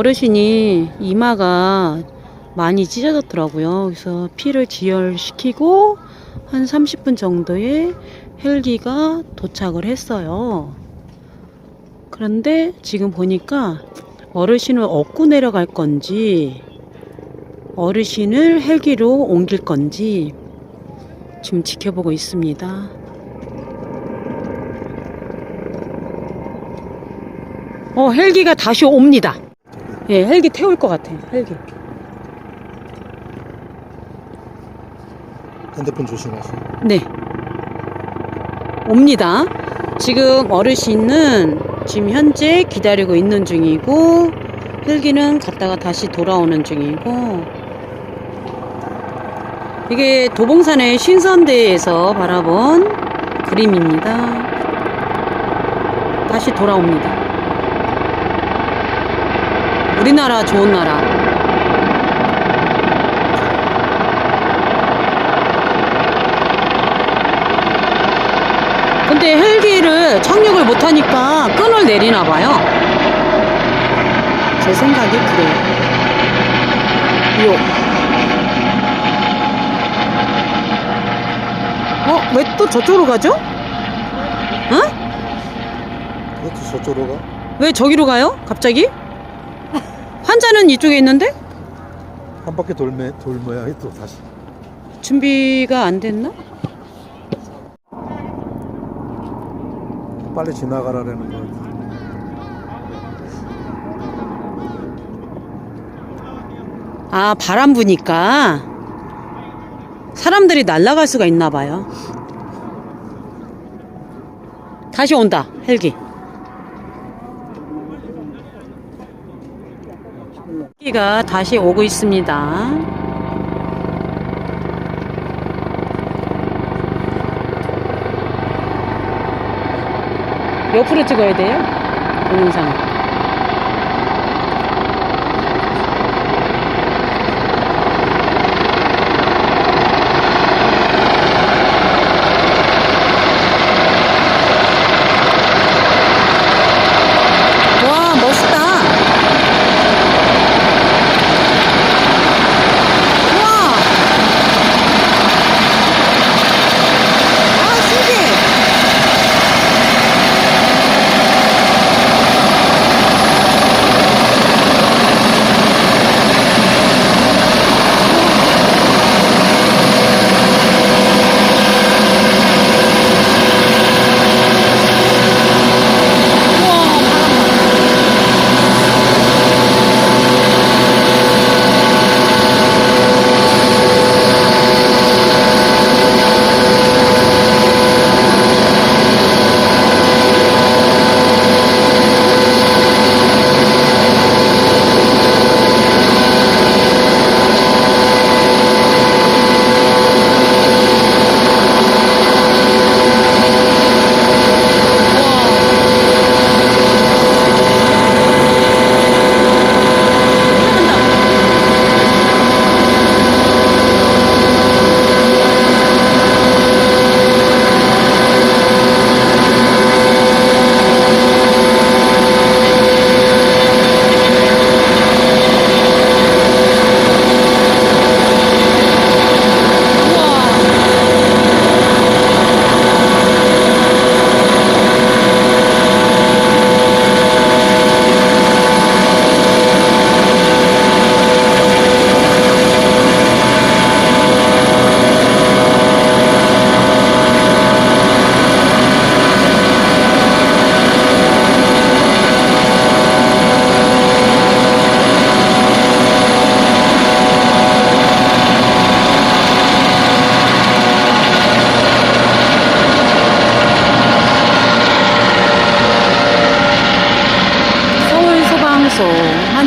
어르신이 이마가 많이 찢어졌더라고요. 그래서 피를 지혈시키고 한 30분 정도에 헬기가 도착을 했어요. 그런데 지금 보니까 어르신을 업고 내려갈 건지 어르신을 헬기로 옮길 건지 지금 지켜보고 있습니다. 어, 헬기가 다시 옵니다. 예, 헬기 태울 것 같아. 헬기. 핸드폰 조심하세요. 네. 옵니다. 지금 어르신은 지금 현재 기다리고 있는 중이고 헬기는 갔다가 다시 돌아오는 중이고 이게 도봉산의 신선대에서 바라본 그림입니다. 다시 돌아옵니다. 우리나라 좋은 나라. 근데 헬기를 착륙을 못하니까 끈을 내리나 봐요. 제 생각이 그래요. 요. 어? 왜 또 저쪽으로 가죠? 어? 그것도 저쪽으로 가? 왜 저기로 가요? 갑자기? 환자는 이쪽에 있는데? 한 바퀴 돌매, 돌 모양이 또 다시. 준비가 안 됐나? 빨리 지나가라는 거. 아, 바람 부니까 사람들이 날아갈 수가 있나 봐요. 다시 온다, 헬기. 헬기가 다시 오고 있습니다. 옆으로 찍어야 돼요? 동영상. 와,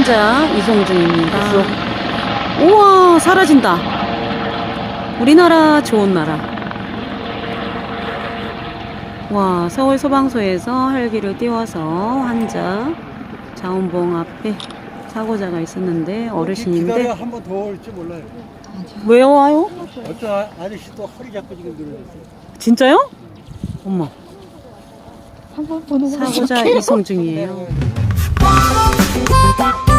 환자 이송 중입니다. 우와 사라진다. 우리나라 좋은 나라. 와 서울 소방서에서 헬기를 띄워서 환자 자원봉 앞에 사고자가 있었는데 어르신인데 한번 더 올지 몰라요. 왜 와요? 어떤 아- 아저씨 또 허리 잡고 지금 들어졌어요. 진짜요? 엄마. 사고자 이송 중이에요. Thank you.